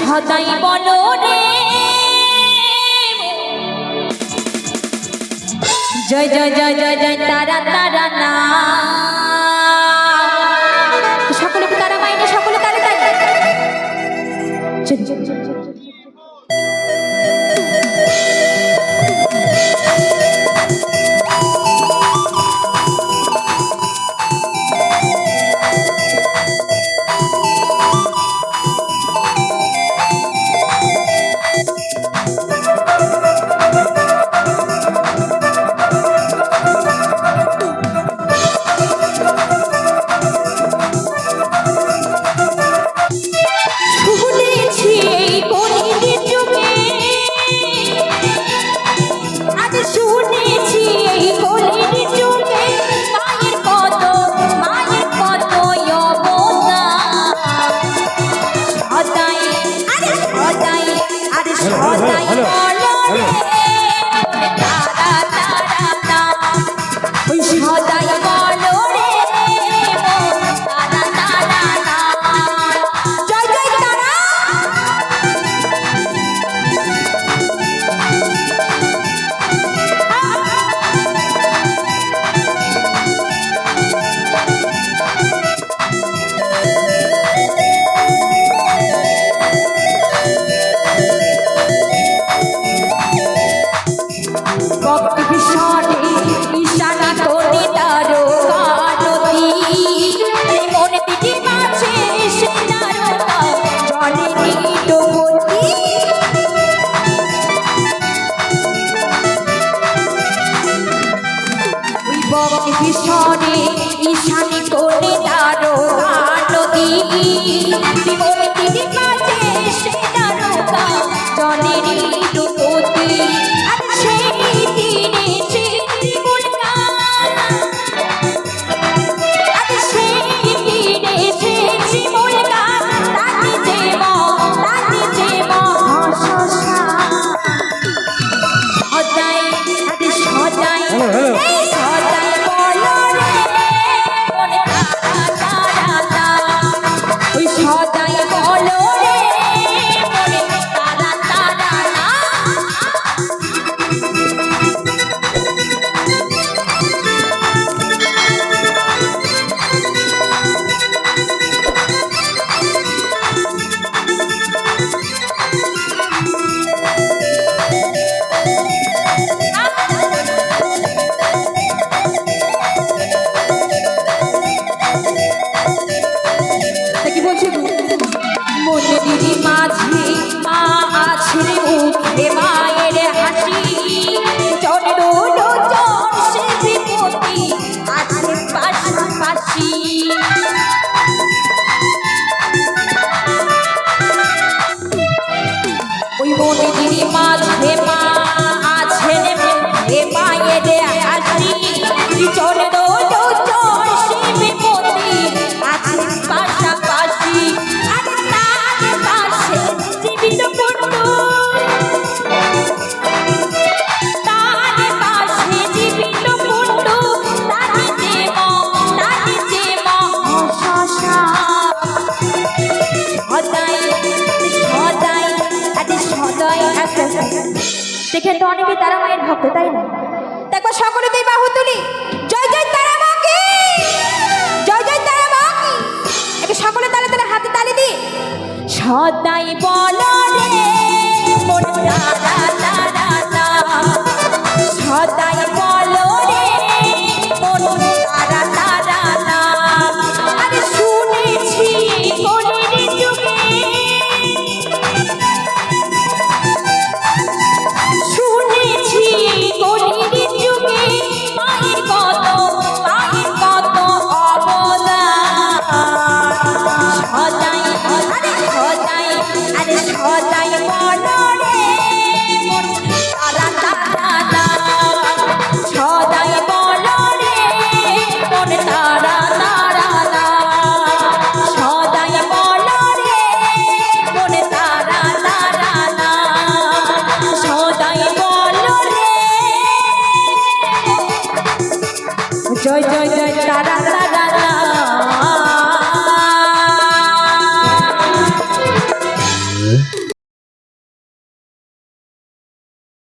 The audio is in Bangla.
সদাই বলো রে। জয় জয় জয় জয় জয় তারা তারা না। ভীষণে ঈশানি করে তারো কালো দিন সেক্ষেত্রে অনেকে তারা মায়ের ভক্ত তাই না? জয় তারা তারা